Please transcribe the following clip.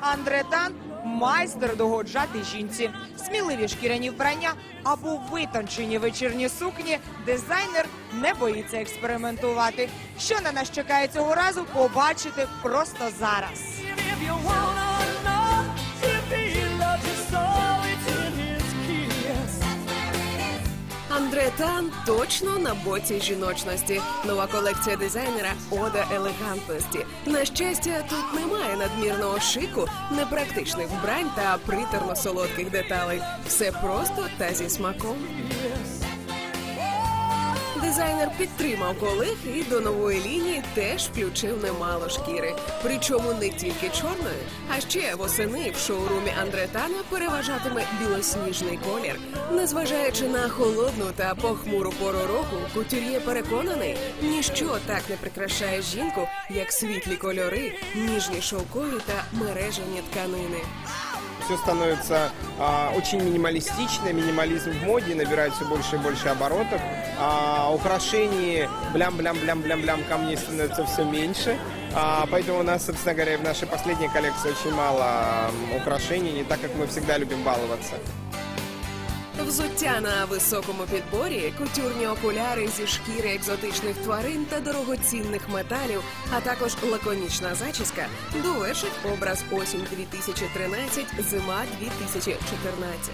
Андретан майстер догоджати жінці. Сміливі шкіряні вбрання або витончені вечірні сукні. Дизайнер не боїться експериментувати. Що на нас чекає цього разу, побачите просто зараз. Андре Тан точно на боці жіночності. Нова колекція дизайнера Ода елегантності. На щастя, тут немає надмірного шику, непрактичних вбрань та приторно солодких деталей. Все просто та зі смаком. Дизайнер підтримав колег і до нової лінії теж включив немало шкіри. Причому не тільки чорної, а ще восени в шоурумі Андретана переважатиме білосніжний колір. Незважаючи на холодну та похмуру пору року, кутюр'є переконаний, ніщо так не прикрашає жінку, як світлі кольори, ніжні шовкові та мережені тканини. Все становится а, очень минималистично, минимализм в моде набирает все больше и больше оборотов. А, украшений блям-блям-блям-блям-блям камней становится все меньше. А, поэтому у нас, собственно говоря, в нашей последней коллекции очень мало украшений, не так, как мы всегда любим баловаться. Взуття на високому підборі, кутюрні окуляри зі шкіри екзотичних тварин та дорогоцінних металів, а також лаконічна зачіска довершить образ осінь 2013, зима 2014.